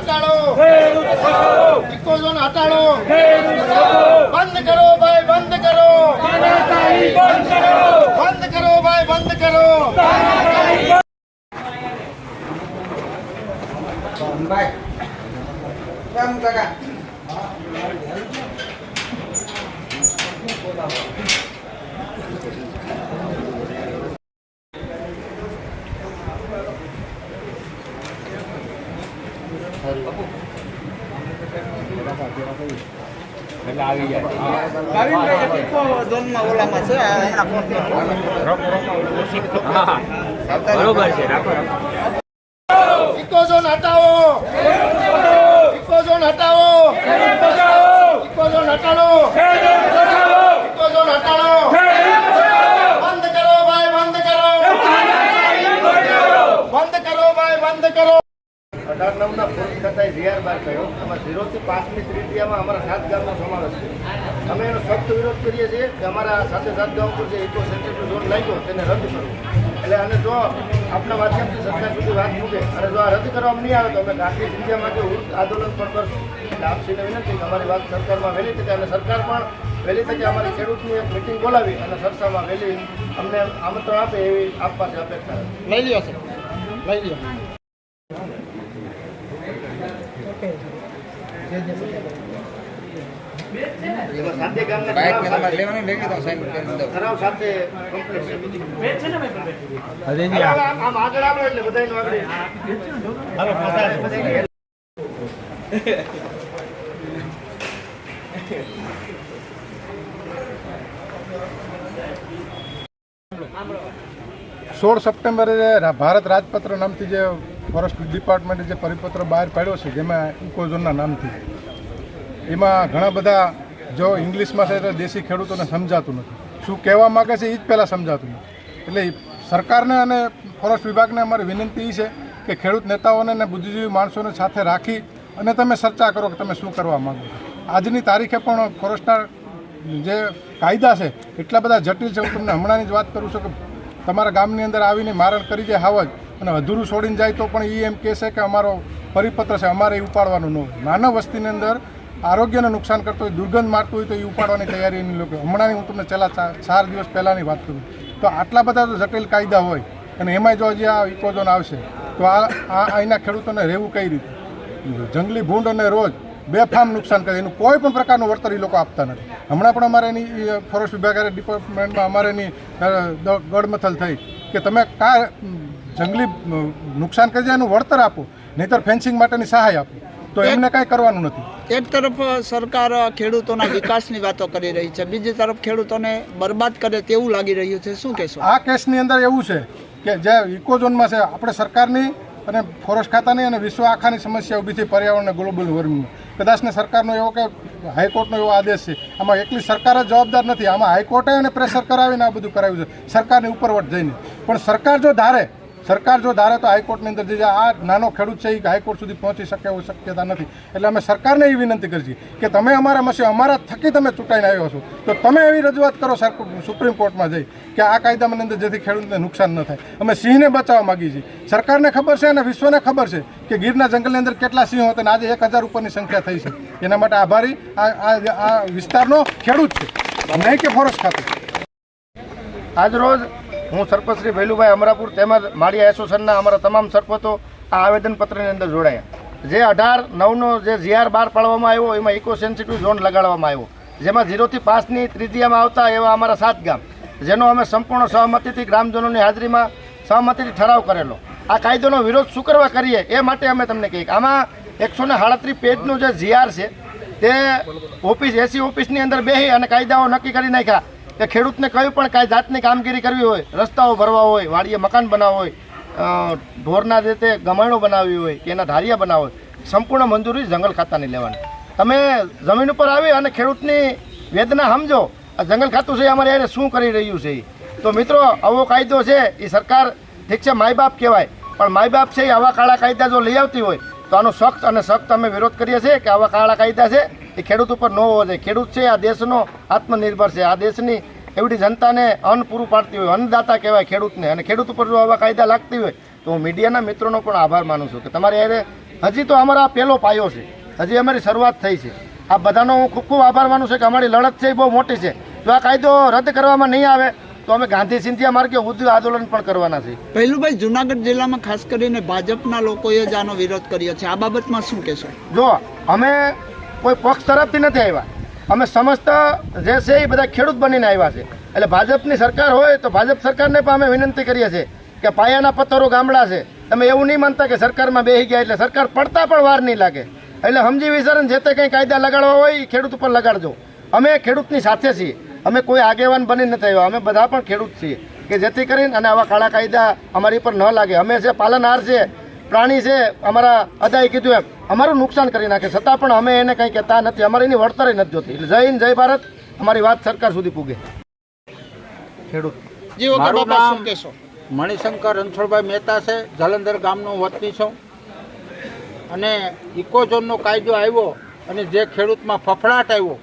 હટાડો. Eco zone હટાડો. બંધ કરો ભાઈ બંધ કરો. બંધ કરો. ભાઈ બંધ કરો. બરોબર છે રાખો ઇકો બંધ કરો ભાઈ બંધ કરો. બંધ કરો ભાઈ બંધ કરો. અઢાર નવના ફોર્સ થતાં જીઆર બાર થયો. એમાં ઝીરો થી પાંચની ત્રિજ્યામાં અમારા સાત ગામનો સમાવેશ છે. અમે એનો સખ્ત વિરોધ કરીએ છીએ કે અમારા સાથે સાત ગામ પર જે ઇકો સેન્સિટિવ ઝોન લાગ્યો તેને રદ કરવો એટલે અને જો આપણા માધ્યમથી સરકાર સુધી વાત મૂકે, અને જો આ રદ કરવામાં નહીં આવે તો અમે ગાંધી જગ્યા માટે આંદોલન પણ કરશું. એટલે આપશીને વિનંતી કે અમારી વાત સરકારમાં વહેલી તકે અને સરકાર પણ વહેલી તકે અમારી ખેડૂતની એક મિટિંગ બોલાવી અને સરસામાં વહેલી અમને આમંત્રણ આપે એવી આપવા અપેક્ષા લઈ લ્યો, સર. લઈ લ્યો એમાં સાથે ગામના ઠરાવ સાથે ઠરાવ સાથે complete છે. આમ આમ આગળ આવે એટલે બધાયનું આગળ બધાયને સોળ સપ્ટેમ્બરે ભારત રાજપત્ર નામથી જે ફોરેસ્ટ ડિપાર્ટમેન્ટે જે પરિપત્ર બહાર પાડ્યો છે, જેમાં ઇકોઝોનના નામથી. એમાં ઘણા બધા જો ઇંગ્લિશમાં છે તો દેશી ખેડૂતોને સમજાતું નથી. શું કહેવા માગે છે એ જ પહેલાં સમજાતું નથી. એટલે સરકારને અને ફોરેસ્ટ વિભાગને અમારી વિનંતી એ છે કે ખેડૂત નેતાઓને અને બુદ્ધિજીવી માણસોને સાથે રાખી અને તમે ચર્ચા કરો કે તમે શું કરવા માગો છો. આજની તારીખે પણ ફોરેસ્ટના જે કાયદા છે, એટલા બધા જટિલ છે. હું તમને હમણાંની જ વાત કરું છું કે તમારા ગામની અંદર આવીને મારણ કરી જાય હાવજ અને અધૂરું છોડીને જાય તો પણ એ એમ કહેશે કે અમારો પરિપત્ર છે, અમારે એ ઉપાડવાનું ન હોય. માનવ વસ્તીની અંદર આરોગ્યને નુકસાન કરતો હોય, દુર્ગંધ મારતું હોય તો એ ઉપાડવાની તૈયારી એની લોકો હમણાંની હું તમને છેલ્લા ચાર દિવસ પહેલાંની વાત કરું. તો આટલા બધા તો જટિલ કાયદા હોય અને એમાંય જો હજી આ ઇકોઝોન આવશે, તો આ અહીંના ખેડૂતોને રહેવું કઈ રીતે? જંગલી ભૂંડ અને રોજ બેફામ નુકસાન કરે. એનું કોઈ પણ પ્રકારનું વળતર એ લોકો આપતા નથી. હમણાં પણ અમારે એની ફોરેસ્ટ વિભાગ ડિપાર્ટમેન્ટમાં અમારે એની ગડમથલ થઈ કે તમે કા જંગલી નુકસાન કરી જાય એનું વળતર આપો. નહીતર ફેન્સિંગ માટેની સહાય આપો. તો એમને કાંઈ કરવાનું નથી. એક તરફ સરકાર ખેડૂતોના વિકાસની વાતો કરી રહી છે. બીજી તરફ ખેડૂતોને બરબાદ કરે તેવું લાગી રહ્યું છે. શું કહેશો? આ કેસની અંદર એવું છે કે જે ઇકોઝોનમાં છે આપણે સરકારની અને ફોરેસ્ટ ખાતાની અને વિશ્વ આખાની સમસ્યા ઊભી થઈ પર્યાવરણ અને ગ્લોબલ વોર્મિંગ કદાચને સરકારનો એવો કે હાઈકોર્ટનો એવો આદેશ છે. આમાં એકલી સરકાર જ જવાબદાર નથી. આમાં હાઈકોર્ટે એને પ્રેશર કરાવીને આ બધું કરાવ્યું છે. સરકારની ઉપરવટ જઈને. પણ સરકાર જો ધારે સરકાર જો ધારે તો હાઈકોર્ટની અંદર જે આ નાનો ખેડૂત છે એ હાઈકોર્ટ સુધી પહોંચી શકે એવી શક્યતા નથી. એટલે અમે સરકારને એવી વિનંતી કરીએ કે તમે અમારા મસે અમારા થકી તમે ચૂંટાઈને આવ્યો છો. તો તમે એવી રજૂઆત કરો સુપ્રીમ કોર્ટમાં જઈ કે આ કાયદાની અંદર જેથી ખેડૂતને નુકસાન ન થાય. અમે સિંહને બચાવવા માગીએ છીએ. સરકારને ખબર છે અને વિશ્વને ખબર છે કે ગીરના જંગલની અંદર કેટલા સિંહ હતા અને આજે એક હજાર ઉપરની સંખ્યા થઈ છે. એના માટે આભારી. આ આ વિસ્તારનો ખેડૂત છે. નહીં કે ફોરેસ્ટ ખાતું. આજરોજ હું સરપંચ શ્રી ભૈલુભાઈ અમરાપુર તેમજ માળિયા એસોસિએશનના અમારા તમામ સરપંચો આ આવેદનપત્રની અંદર જોડાયા. જે અઢાર, નવનો જે જીઆર બહાર પાડવામાં આવ્યો, એમાં ઇકો સેન્સિટિવ ઝોન લગાડવામાં આવ્યો. જેમાં ઝીરોથી પાંચની ત્રિજ્યામાં આવતા એવા અમારા સાત ગામ, જેનો અમે સંપૂર્ણ સહમતિથી ગ્રામજનોની હાજરીમાં સહમતિથી ઠરાવ કરેલો. આ કાયદોનો વિરોધ શું કરવા કરીએ એ માટે અમે તમને કહીએ આમાં એકસો ને સાડત્રીસ પેજનું જે જીઆર છે, તે ઓફિસ, એસી ઓફિસની અંદર બેસી અને કાયદાઓ નક્કી કરી નાખ્યા. કે ખેડૂતને કયું પણ કાંઈ જાતની કામગીરી કરવી હોય, રસ્તાઓ ભરવા હોય, વાડીએ મકાન બનાવવા હોય ઢોરના જે તે ગમાણો બનાવવી હોય, કે એના ધારિયા બનાવવા હોય, સંપૂર્ણ મંજૂરી જંગલ ખાતાની લેવાની. તમે જમીન ઉપર આવી અને ખેડૂતની વેદના સમજો, આ જંગલ ખાતું છે, અમારે એને શું કરી રહ્યું છે તો મિત્રો, આવો કાયદો છે એ સરકાર ઠીક છે માય બાપ કહેવાય, પણ માય બાપ છે એ આવા કાળા કાયદા જો લઈ આવતી હોય, તો આનો સખ્ત અને સખ્ત અમે વિરોધ કરીએ છીએ કે આવા કાળા કાયદા છે એ ખેડૂત ઉપર ન હોવો જોઈએ. ખેડૂત છે આ દેશનો આત્મનિર્ભર છે. આ દેશની એવડી જનતાને અન્ન પૂરું પાડતી હોય અન્નદાતા કહેવાય ખેડૂતને. અને ખેડૂત ઉપર જો આવા કાયદા લાગતી હોય તો હું મીડિયાના મિત્રોનો પણ આભાર માનું છું કે તમારે યારે હજી તો અમારા પહેલો પાયો છે. હજી અમારી શરૂઆત થઈ છે. આ બધાનો હું ખૂબ ખૂબ આભાર માનું છું કે અમારી લડત છે એ બહુ મોટી છે. જો આ કાયદો રદ કરવામાં નહીં આવે તો અમે ગાંધી સિંધિયા માર્ગે ઉદ્યોગ આંદોલન પણ કરવાના છે પહેલુભાઈ જુનાગઢ જિલ્લામાં ખાસ કરીને ભાજપના લોકોએ જ આનો વિરોધ કર્યો છે. આ બાબતમાં શું કહેશો? જો અમે કોઈ પક્ષ તરફથી નથી આવ્યા. અમે સમસ્ત જે છે એ બધા ખેડૂત બનીને આવ્યા છે. એટલે ભાજપની સરકાર હોય તો ભાજપ સરકારને પણ અમે વિનંતી કરીએ છીએ કે પાયાના પથ્થરો ગામડા છે. તમે એવું નહીં માનતા કે સરકારમાં બેસી ગયા એટલે સરકાર પડતા પણ વાર નહીં લાગે. એટલે સમજી વિચારને જે તે કંઈ કાયદા લગાડવા હોય એ ખેડૂત ઉપર લગાડજો. અમે ખેડૂતની સાથે છીએ. અમે કોઈ આગેવાન બની નથી આવ્યા. અમે બધા પણ ખેડૂત છીએ. કે જેથી કરીને અને આવા કાળા કાયદા અમારી પર ન લાગે. અમે છે પાલનહાર છે પ્રાણી છે અમારા અદાએ કીધું એમ અમારું નુકસાન કરી નાખે છતાં પણ અમે એને કંઈ કહેતા નથી અમારે એની વળતર નથી જોતી. એટલે જય હિન્દ જય ભારત અમારી વાત સરકાર સુધી પૂગે. ખેડૂત. જી મારું નામ- મણિશંકર રણછોડભાઈ મહેતા છે જલંધર ગામનો વતની છું. અને ઇકોઝોનનો કાયદો આવ્યો અને જે ખેડૂતમાં ફફડાટ આવ્યો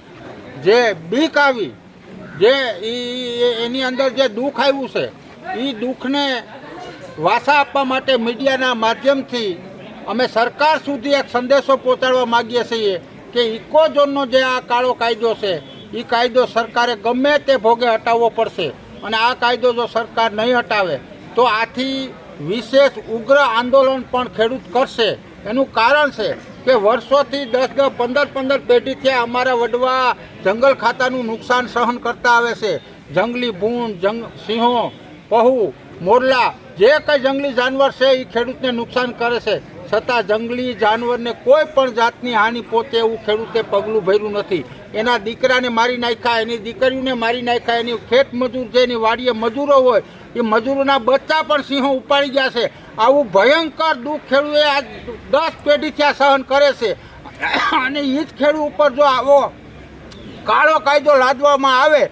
જે બીક આવી જે ઈ- એની અંદર જે દુઃખ આવ્યું છે એ દુઃખને વાસા આપવા માટે મીડિયાના માધ્યમથી અમે સરકાર સુધી એક સંદેશો પહોંચાડવા માગીએ છીએ કે ઇકોઝોનનો જે આ કાળો કાયદો છે એ કાયદો સરકારે ગમે તે ભોગે હટાવવો પડશે. અને આ કાયદો જો સરકાર નહીં હટાવે, તો આથી વિશેષ ઉગ્ર આંદોલન પણ ખેડૂત કરશે. એનું કારણ છે કે વર્ષોથી દસ દસ, પંદર પંદર પેઢીથી અમારા વડવા જંગલ ખાતાનું નુકસાન સહન કરતા આવે છે. જંગલી ભૂંડ જંગ સિંહો, પહુ, મોરલા જે કંઈ જંગલી જાનવર છે એ ખેડૂતને નુકસાન કરે છે, છતાં જંગલી જાનવરને કોઈ પણ જાતની હાનિ પહોંચે એવું ખેડૂતે પગલું ભર્યું નથી. એના દીકરાને મારી નાખ્યા, એની દીકરીઓને મારી નાખ્યા, એની ખેત મજૂર છે, એની વાડીએ મજૂરો હોય એ મજૂરોના બચ્ચા પણ સિંહો ઉપાડી ગયા છે. આવું ભયંકર દુઃખ ખેડૂએ આ દસ પેઢીથી આ સહન કરે છે. અને એ જ ખેડૂત ઉપર જો આવો કાળો કાયદો લાદવામાં આવે,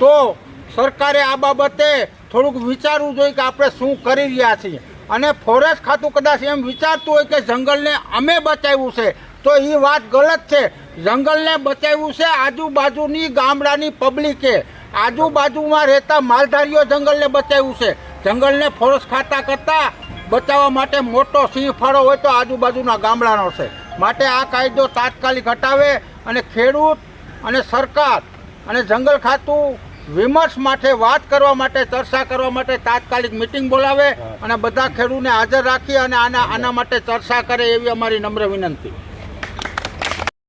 તો સરકારે આ બાબતે થોડુંક વિચારવું જોઈએ કે આપણે શું કરી રહ્યા છીએ. અને ફોરેસ્ટ ખાતું કદાચ એમ વિચારતું હોય કે જંગલને અમે બચાવ્યું છે, તો એ વાત ગલત છે. જંગલને બચાવ્યું છે આજુબાજુની ગામડાની પબ્લિકે આજુબાજુમાં રહેતા માલધારીઓ જંગલને બચાવ્યું છે. જંગલને ફોરેસ્ટ ખાતા કરતાં બચાવવા માટે મોટો સિંહ ફાળો હોય તો આજુબાજુના ગામડાનો છે. માટે આ કાયદો તાત્કાલિક હટાવે અને ખેડૂત અને સરકાર અને જંગલ ખાતું વિમર્શ માટે વાત કરવા માટે ચર્ચા કરવા માટે તાત્કાલિક મિટિંગ બોલાવે અને બધા ખેડૂતને હાજર રાખી અને આના આના માટે ચર્ચા કરે એવી અમારી નમ્ર વિનંતી.